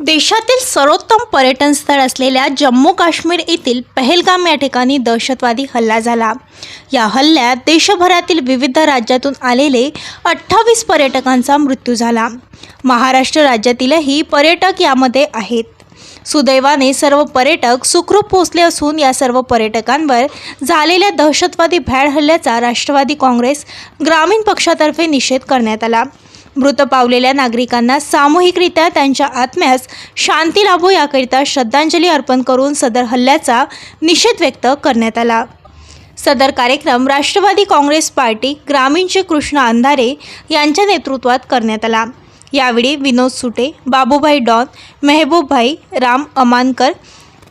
देशातील सर्वोत्तम पर्यटन स्थळ असलेल्या जम्मू काश्मीर येथील पहलगाम या ठिकाणी दहशतवादी हल्ला झाला. या हल्ल्यात देशभरातील विविध राज्यातून आलेले अठ्ठावीस पर्यटकांचा मृत्यू झाला. महाराष्ट्र राज्यातीलही पर्यटक यामध्ये आहेत. सुदैवाने सर्व पर्यटक सुखरूप पोहोचले असून या सर्व पर्यटकांवर झालेल्या दहशतवादी भ्याड हल्ल्याचा राष्ट्रवादी काँग्रेस ग्रामीण पक्षातर्फे निषेध करण्यात आला. मृत पावलेल्या नागरिकांना सामूहिकरित्या त्यांच्या आत्म्यास शांती लाभो याकरिता श्रद्धांजली अर्पण करून सदर हल्ल्याचा निषेध व्यक्त करण्यात आला. सदर कार्यक्रम राष्ट्रवादी काँग्रेस पार्टी ग्रामीणचे कृष्ण अंधारे यांच्या नेतृत्वात करण्यात आला. यावेळी विनोद सुटे बाबूभाई डॉन मेहबूबभाई राम अमानकर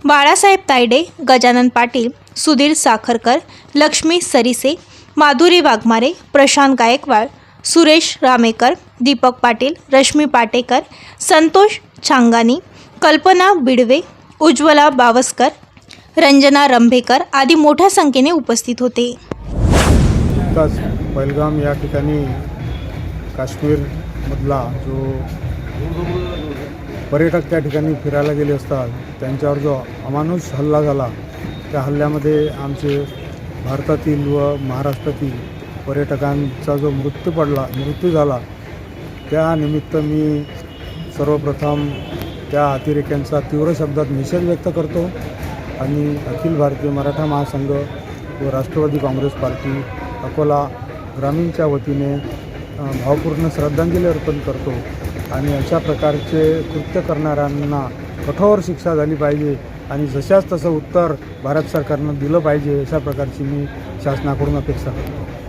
बाळासाहेब तायडे गजानन पाटील सुधीर साखरकर लक्ष्मी सरिसे माधुरी वाघमारे प्रशांत गायकवाड सुरेश रामेकर दीपक पाटील रश्मी पाटेकर संतोष छांगानी कल्पना बिडवे उज्ज्वला बावस्कर रंजना रंभेकर आदी मोठ्या संख्येने उपस्थित होते. नुकताच बैलगाम या ठिकाणी काश्मीरमधला जो पर्यटक त्या ठिकाणी फिरायला गेले असतात त्यांच्यावर जो अमानुष हल्ला झाला त्या हल्ल्यामध्ये आमचे भारतातील व महाराष्ट्रातील पर्यटकांचा जो मृत्यू पडला मृत्यू झाला त्यानिमित्त मी सर्वप्रथम त्या अतिरेक्यांचा तीव्र शब्दात निषेध व्यक्त करतो आणि अखिल भारतीय मराठा महासंघ व राष्ट्रवादी काँग्रेस पार्टी अकोला ग्रामीणच्या वतीने भावपूर्ण श्रद्धांजली अर्पण करतो आणि अशा प्रकारचे कृत्य करणाऱ्यांना कठोर शिक्षा झाली पाहिजे आणि जशाच तसं उत्तर भारत सरकारनं दिलं पाहिजे अशा प्रकारची मी शासनाकडून अपेक्षा करतो.